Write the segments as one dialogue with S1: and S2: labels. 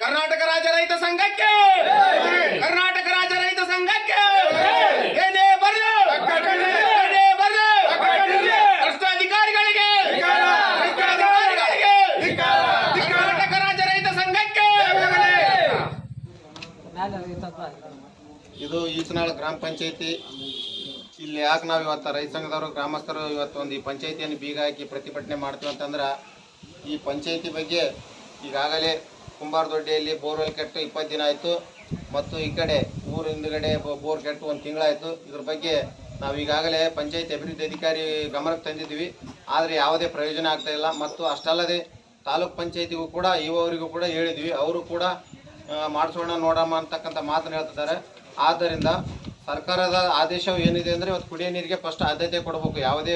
S1: ಕರ್ನಾಟಕ ರಾಜ್ಯ ರೈತ ಸಂಘಕ್ಕೆ ಕರ್ನಾಟಕ ರಾಜ್ಯ ರೈತ ಸಂಘಕ್ಕೆ ಏನೇ ಬರಲು ಏನೇ ಬರಲು ಭ್ರಷ್ಟ ಅಧಿಕಾರಿಗಳಿಗೆ ಭ್ರಷ್ಟ ಅಧಿಕಾರಿಗಳಿಗೆ ಕರ್ನಾಟಕ ರಾಜ್ಯ ರೈತ ಸಂಘಕ್ಕೆ
S2: ಇದು ಈತನಾಳ ಗ್ರಾಮ ಪಂಚಾಯತಿ. ಇಲ್ಲಿ ಯಾಕೆ ನಾವು ಇವತ್ತು ರೈತ ಸಂಘದವರು ಗ್ರಾಮಸ್ಥರು ಇವತ್ತು ಒಂದು ಈ ಪಂಚಾಯತಿಯನ್ನು ಬೀಗ ಹಾಕಿ ಪ್ರತಿಭಟನೆ ಮಾಡ್ತೀವಿ ಅಂತಂದ್ರೆ ಈ ಪಂಚಾಯತಿ ಬಗ್ಗೆ ಈಗಾಗಲೇ ಕುಂಬಾರದೊಡ್ಡಿಯಲ್ಲಿ ಬೋರ್ವೆಲ್ ಕೆಟ್ಟು ಇಪ್ಪತ್ತು ದಿನ ಆಯಿತು. ಮತ್ತು ಈ ಕಡೆ ಊರ ಹಿಂದುಗಡೆ ಬೋರ್ ಕೆಟ್ಟು ಒಂದು ತಿಂಗಳಾಯಿತು. ಇದ್ರ ಬಗ್ಗೆ ನಾವು ಈಗಾಗಲೇ ಪಂಚಾಯತ್ ಅಭಿವೃದ್ಧಿ ಅಧಿಕಾರಿ ಗಮನಕ್ಕೆ ತಂದಿದ್ದೀವಿ. ಆದರೆ ಯಾವುದೇ ಪ್ರಯೋಜನ ಆಗ್ತಾ ಇಲ್ಲ. ಮತ್ತು ಅಷ್ಟಲ್ಲದೆ ತಾಲೂಕ್ ಪಂಚಾಯತಿಗೂ ಕೂಡ ಇವರಿಗೂ ಕೂಡ ಹೇಳಿದ್ವಿ. ಅವರು ಕೂಡ ಮಾಡಿಸೋಣ, ನೋಡಮ್ಮ ಅಂತಕ್ಕಂಥ ಮಾತನ್ನು ಹೇಳ್ತಿದ್ದಾರೆ. ಆದ್ದರಿಂದ ಸರ್ಕಾರದ ಆದೇಶವು ಏನಿದೆ ಅಂದರೆ ಇವತ್ತು ಕುಡಿಯೋ ನೀರಿಗೆ ಫಸ್ಟ್ ಆದ್ಯತೆ ಕೊಡಬೇಕು. ಯಾವುದೇ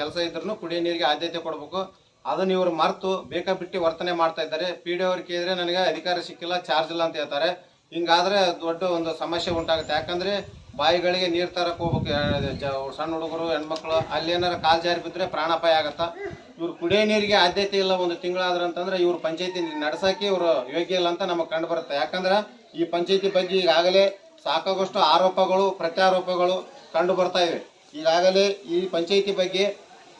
S2: ಕೆಲಸ ಇದ್ರೂ ಕುಡಿಯೋ ನೀರಿಗೆ ಆದ್ಯತೆ ಕೊಡಬೇಕು. ಅದನ್ನು ಇವರು ಮರೆತು ಬೇಕಾಬಿಟ್ಟು ವರ್ತನೆ ಮಾಡ್ತಾ ಇದ್ದಾರೆ. ಪಿ ಡಿ ಅವ್ರಿಗೆ ಕೇಳಿದ್ರೆ ನನಗೆ ಅಧಿಕಾರ ಸಿಕ್ಕಿಲ್ಲ ಚಾರ್ಜ್ ಇಲ್ಲ ಅಂತ ಹೇಳ್ತಾರೆ. ಹಿಂಗಾದ್ರೆ ದೊಡ್ಡ ಒಂದು ಸಮಸ್ಯೆ ಉಂಟಾಗುತ್ತೆ. ಯಾಕಂದ್ರೆ ಬಾಯಿಗಳಿಗೆ ನೀರು ತರಕ್ಕೆ ಹೋಗ್ಬೇಕು. ಸಣ್ಣ ಹುಡುಗರು, ಹೆಣ್ಮಕ್ಳು, ಅಲ್ಲಿ ಏನಾರ ಕಾಲ್ ಜಾರಿ ಬಿದ್ರೆ ಪ್ರಾಣಾಪಾಯ ಆಗತ್ತ? ಇವ್ರು ಕುಡಿಯೋ ನೀರಿಗೆ ಆದ್ಯತೆ ಇಲ್ಲ ಒಂದು ತಿಂಗಳಾದ್ರ ಅಂತಂದ್ರೆ ಇವ್ರು ಪಂಚಾಯತಿ ನಡ್ಸಕ್ಕೆ ಇವರು ಯೋಗ್ಯ ಇಲ್ಲ ಅಂತ ನಮಗೆ ಕಂಡು ಬರುತ್ತೆ. ಯಾಕಂದ್ರೆ ಈ ಪಂಚಾಯತಿ ಬಗ್ಗೆ ಈಗಾಗಲೇ ಸಾಕಾಗುವಷ್ಟು ಆರೋಪಗಳು, ಪ್ರತ್ಯಾರೋಪಗಳು ಕಂಡು ಬರ್ತಾ ಇವೆ. ಈಗಾಗಲೇ ಈ ಪಂಚಾಯತಿ ಬಗ್ಗೆ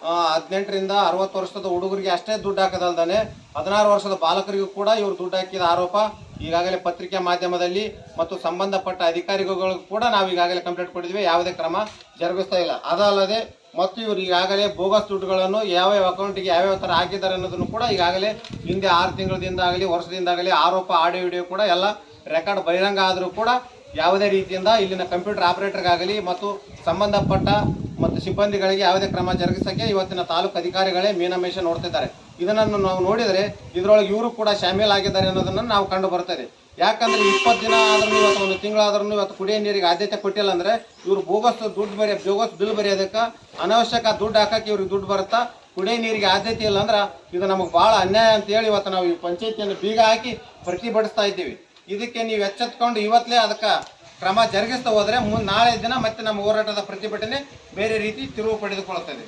S2: ಹದಿನೆಂಟರಿಂದ ಅರವತ್ತು ವರ್ಷದ ಹುಡುಗರಿಗೆ ಅಷ್ಟೇ ದುಡ್ಡು ಹಾಕದಲ್ದಾನೆ ಹದಿನಾರು ವರ್ಷದ ಬಾಲಕರಿಗೂ ಕೂಡ ಇವರು ದುಡ್ಡು ಹಾಕಿದ ಆರೋಪ ಈಗಾಗಲೇ ಪತ್ರಿಕೆ ಮಾಧ್ಯಮದಲ್ಲಿ ಮತ್ತು ಸಂಬಂಧಪಟ್ಟ ಅಧಿಕಾರಿಗಳು ಕೂಡ ನಾವು ಈಗಾಗಲೇ ಕಂಪ್ಲೇಂಟ್ ಕೊಟ್ಟಿದ್ವಿ. ಯಾವುದೇ ಕ್ರಮ ಜರುಗಿಸ್ತಾ ಇಲ್ಲ. ಅದಲ್ಲದೆ ಮತ್ತು ಇವರು ಈಗಾಗಲೇ ಬೋಗಸ್ ದುಡ್ಡುಗಳನ್ನು ಯಾವ ಅಕೌಂಟಿಗೆ ಯಾವ್ಯಾವ ಥರ ಹಾಕಿದ್ದಾರೆ ಅನ್ನೋದನ್ನು ಕೂಡ ಈಗಾಗಲೇ ಹಿಂದೆ ಆರು ತಿಂಗಳಿಂದಾಗಲಿ, ವರ್ಷದಿಂದಾಗಲಿ ಆರೋಪ, ಆಡಿಯೋ, ವಿಡಿಯೋ ಕೂಡ ಎಲ್ಲ ರೆಕಾರ್ಡ್ ಬಹಿರಂಗ ಆದರೂ ಕೂಡ ಯಾವುದೇ ರೀತಿಯಿಂದ ಇಲ್ಲಿನ ಕಂಪ್ಯೂಟರ್ ಆಪರೇಟರ್ಗಾಗಲಿ ಮತ್ತು ಸಂಬಂಧಪಟ್ಟ ಮತ್ತು ಸಿಬ್ಬಂದಿಗಳಿಗೆ ಯಾವುದೇ ಕ್ರಮ ಜರುಗಿಸೋಕ್ಕೆ ಇವತ್ತಿನ ತಾಲೂಕು ಅಧಿಕಾರಿಗಳೇ ಮೀನಮೇಷ ನೋಡ್ತಿದ್ದಾರೆ. ಇದನ್ನು ನಾವು ನೋಡಿದರೆ ಇದರೊಳಗೆ ಇವರು ಕೂಡ ಶಾಮೀಲಾಗಿದ್ದಾರೆ ಅನ್ನೋದನ್ನು ನಾವು ಕಂಡು ಬರ್ತದೆ ಯಾಕಂದರೆ ಇಪ್ಪತ್ತು ದಿನ ಆದ್ರೂ ಇವತ್ತು ಒಂದು ತಿಂಗಳಾದ್ರೂ ಇವತ್ತು ಕುಡಿಯೋ ನೀರಿಗೆ ಆದ್ಯತೆ ಕೊಟ್ಟಿಲ್ಲ ಅಂದ್ರೆ ಇವರು ಬೋಗಸ್ ದುಡ್ಡು ಬರೆಯ ಬೋಗಸ್ ಬಿಲ್ ಬರೆಯೋದಕ್ಕೆ ಅನವಶ್ಯಕ ದುಡ್ಡು ಹಾಕಕ್ಕೆ ಇವ್ರಿಗೆ ದುಡ್ಡು ಬರುತ್ತಾ? ಕುಡಿಯೋ ನೀರಿಗೆ ಆದ್ಯತೆ ಇಲ್ಲ ಅಂದ್ರೆ ಇದು ನಮಗೆ ಭಾಳ ಅನ್ಯಾಯ ಅಂತ ಹೇಳಿ ಇವತ್ತು ನಾವು ಈ ಪಂಚಾಯತಿಯನ್ನು ಬೀಗ ಹಾಕಿ ಪ್ರತಿಭಟಿಸ್ತಾ ಇದ್ದೀವಿ. ಇದಕ್ಕೆ ನೀವು ಎಚ್ಚೆತ್ಕೊಂಡು ಇವತ್ತಲೇ ಅದಕ್ಕೆ ಕ್ರಮ ಜರುಗಿಸ್ತಾ ಹೋದರೆ ಮುಂದೆ ನಾಳೆ ದಿನ ಮತ್ತೆ ನಮ್ಮ ಹೋರಾಟದ ಪ್ರತಿಭಟನೆ ಬೇರೆ ರೀತಿ ತಿರುವು ಪಡೆದುಕೊಳ್ಳುತ್ತದೆ.